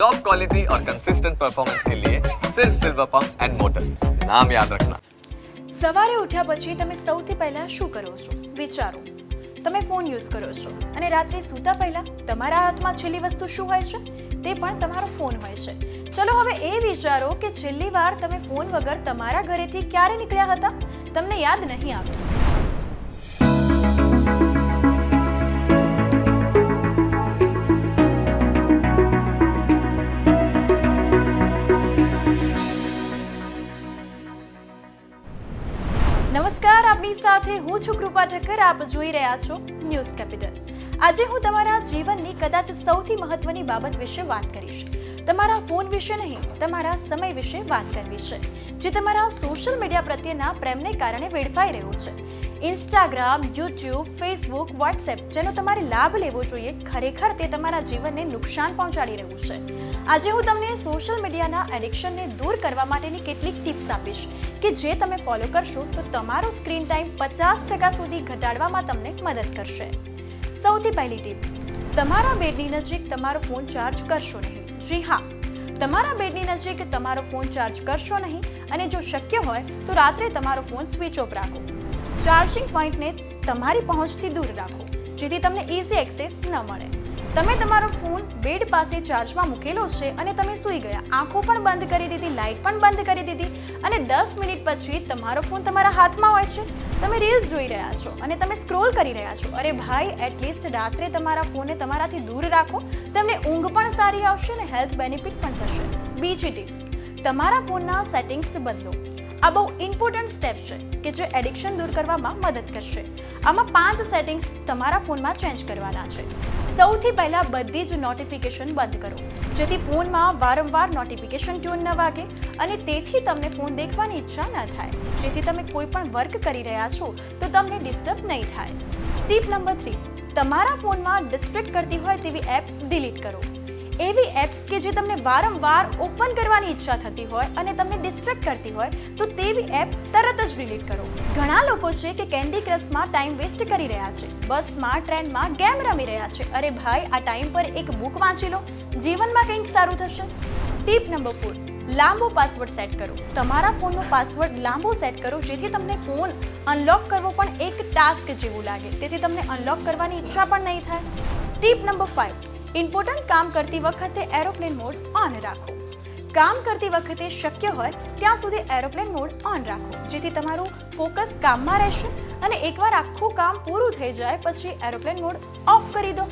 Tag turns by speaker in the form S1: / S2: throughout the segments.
S1: Top quality और consistent performance के लिए सिर्फ सिल्वर पंप्स एंड मोटर्स नाम याद रखना
S2: સવારે ઉઠ્યા પછી તમે સૌથી પહેલા શું કરો છો વિચારો તમે ફોન યુઝ કરો છો અને રાત્રે સૂતા પહેલા તમારા હાથમાં છેલ્લી વસ્તુ શું હોય છે તે પણ તમારો ફોન હોય છે ચલો હવે એ વિચારો કે છેલ્લી વાર તમે ફોન વગર તમારા ઘરેથી ક્યારે નીકળ્યા હતા તમને યાદ નહીં આવતું આપની સાથે હું છું કૃપા ઠક્કર. આપ જોઈ રહ્યા છો ન્યૂઝ કેપિટલ. આજે હું તમારા જીવનની કદાચ સૌથી મહત્વની બાબત વિશે વાત કરીશ. તમારા ફોન વિશે નહીં, તમારા સમય વિશે વાત કરવી છે. જે તમારા સોશિયલ મીડિયા પ્રત્યેના પ્રેમને કારણે વેડફાઈ રહ્યું છે. ઇન્સ્ટાગ્રામ યુટ્યુબ ફેસબુક વોટ્સએપ જેનો તમારે લાભ લેવો જોઈએ, ખરેખર તે તમારા જીવનને નુકસાન પહોંચાડી રહ્યું છે. આજે હું તમને સોશિયલ મીડિયાના એડિક્શનને દૂર કરવા માટેની કેટલીક ટિપ્સ આપીશ કે જે તમે ફોલો કરશો તો તમારો સ્ક્રીન ટાઈમ પચાસ ટકા સુધી ઘટાડવામાં તમને મદદ કરશે. સૌથી પહેલી ટીપ તમારા બેડની નજીક તમારો ફોન ચાર્જ કરશો નહીં. જી હા. તમારા બેડની નજીક તમારો ફોન ચાર્જ કરશો નહીં અને જો શક્ય હોય તો રાત્રે તમારો ફોન સ્વિચ ઓફ રાખો. ચાર્જિંગ પોઈન્ટને તમારી પહોંચથી દૂર રાખો, જેથી તમને ઇઝી એક્સેસ ન મળે. તમે તમારો ફોન બેડ પાસે ચાર્જમાં મૂકેલો છે અને તમે સૂઈ ગયા. આંખો પણ બંધ કરી દીધી લાઇટ પણ બંધ કરી દીધી અને દસ મિનિટ પછી તમારો ફોન તમારા હાથમાં હોય છે. તમે રીલ્સ જોઈ રહ્યા છો અને તમે સ્ક્રોલ કરી રહ્યા છો. અરે ભાઈ એટલીસ્ટ રાત્રે તમારા ફોનને તમારાથી દૂર રાખો. તમને ઊંઘ પણ સારી આવશે અને હેલ્થ બેનિફિટ પણ થશે. બીજી ટીપ તમારા ફોનના સેટિંગ્સ બદલો. આ બહુ ઇમ્પોર્ટન્ટ સ્ટેપ છે કે જે એડિક્શન દૂર કરવામાં મદદ કરશે. આમાં પાંચ સેટિંગ્સ તમારા ફોનમાં ચેન્જ કરવાના છે. સૌથી પહેલાં બધી જ નોટિફિકેશન બંધ કરો. જેથી ફોનમાં વારંવાર નોટિફિકેશન ટ્યુન ન વાગે અને તેથી તમને ફોન દેખવાની ઈચ્છા ન થાય. જેથી તમે કોઈ પણ વર્ક કરી રહ્યા છો તો તમને ડિસ્ટર્બ નહીં થાય. ટીપ નંબર થ્રી તમારા ફોનમાં ડિસ્ટ્રેક્ટ કરતી હોય તેવી એપ ડિલીટ કરો. એવી એપ્સ કે જે તમને વારંવાર ઓપન કરવાની ઈચ્છા થતી હોય અને તમને ડિસ્ટ્રેક્ટ કરતી હોય, તો તેવી એપ તરત જ ડિલીટ કરો. ઘણા લોકો છે કે કેન્ડી ક્રશમાં ટાઈમ વેસ્ટ કરી રહ્યા છે. બસમાં, ટ્રેનમાં ગેમ રમી રહ્યા છે. અરે ભાઈ, આ ટાઈમ પર એક બુક વાંચી લો. જીવનમાં કંઈક સારું થશે. ટીપ નંબર ફોર લાંબો પાસવર્ડ સેટ કરો. તમારા ફોનનો પાસવર્ડ લાંબો સેટ કરો, જેથી તમને ફોન અનલોક કરવો પણ એક ટાસ્ક જેવું લાગે. તેથી તમને અનલોક કરવાની ઈચ્છા પણ નહીં થાય. ટીપ નંબર ફાઇવ ઇમ્પોર્ટન્ટ કામ કરતી વખતે એરોપ્લેન મોડ ઓન રાખો. કામ કરતી વખતે શક્ય હોય ત્યાં સુધી એરોપ્લેન મોડ ઓન રાખો, જેથી તમારું ફોકસ કામમાં રહેશે અને એકવાર આખું કામ પૂરું થઈ જાય, પછી એરોપ્લેન મોડ ઓફ કરી દો.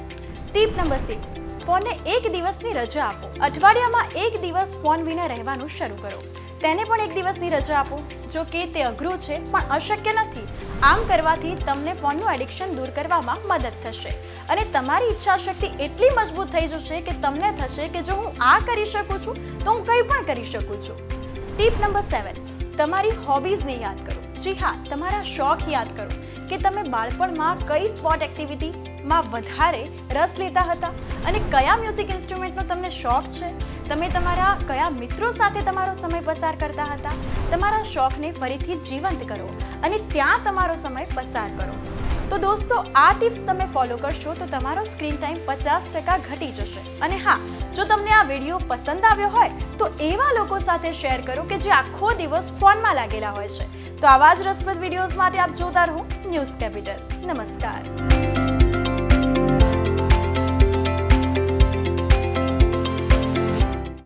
S2: ટીપ નંબર સિક્સ ફોનને એક દિવસની રજા આપો. અઠવાડિયામાં એક દિવસ ફોન વિના રહેવાનું શરૂ કરો. તેને પણ એક દિવસની રજા આપો. જો કે તે અઘરું છે, પણ અશક્ય નથી. આમ કરવાથી તમને ફોનનું એડિક્શન દૂર કરવામાં મદદ થશે. અને તમારી ઈચ્છા શક્તિ એટલી મજબૂત થઈ જશે કે તમને થશે કે જો હું આ કરી શકું છું, તો હું કંઈ પણ કરી શકું છું. Tip number seven. તમારી હોબીઝને યાદ કરો. જી હા, તમારા શોખ યાદ કરો કે તમે બાળપણમાં કઈ સ્પોર્ટ એક્ટિવિટીમાં વધારે રસ લેતા હતા? અને કયા મ્યુઝિક ઇન્સ્ટ્રુમેન્ટનો તમને શોખ છે? તમે તમારા કયા મિત્રો સાથે તમારો સમય પસાર કરતા હતા? તમારા શોખને ફરીથી જીવંત કરો અને ત્યાં તમારો સમય પસાર કરો. તો દોસ્તો, આ ટિપ્સ તમે ફોલો કરશો તો તમારો સ્ક્રીન ટાઈમ પચાસ ટકા ઘટી જશે. અને હા, જો તમને આ વીડિયો પસંદ આવ્યો હોય, તો એવા લોકો સાથે શેર કરો કે જે આખો દિવસ ફોનમાં લાગેલા હોય છે. તો આવા જ રસપ્રદ વિડીયોઝ માટે આપ જોતા રહો ન્યૂઝ કેપિટલ. નમસ્કાર.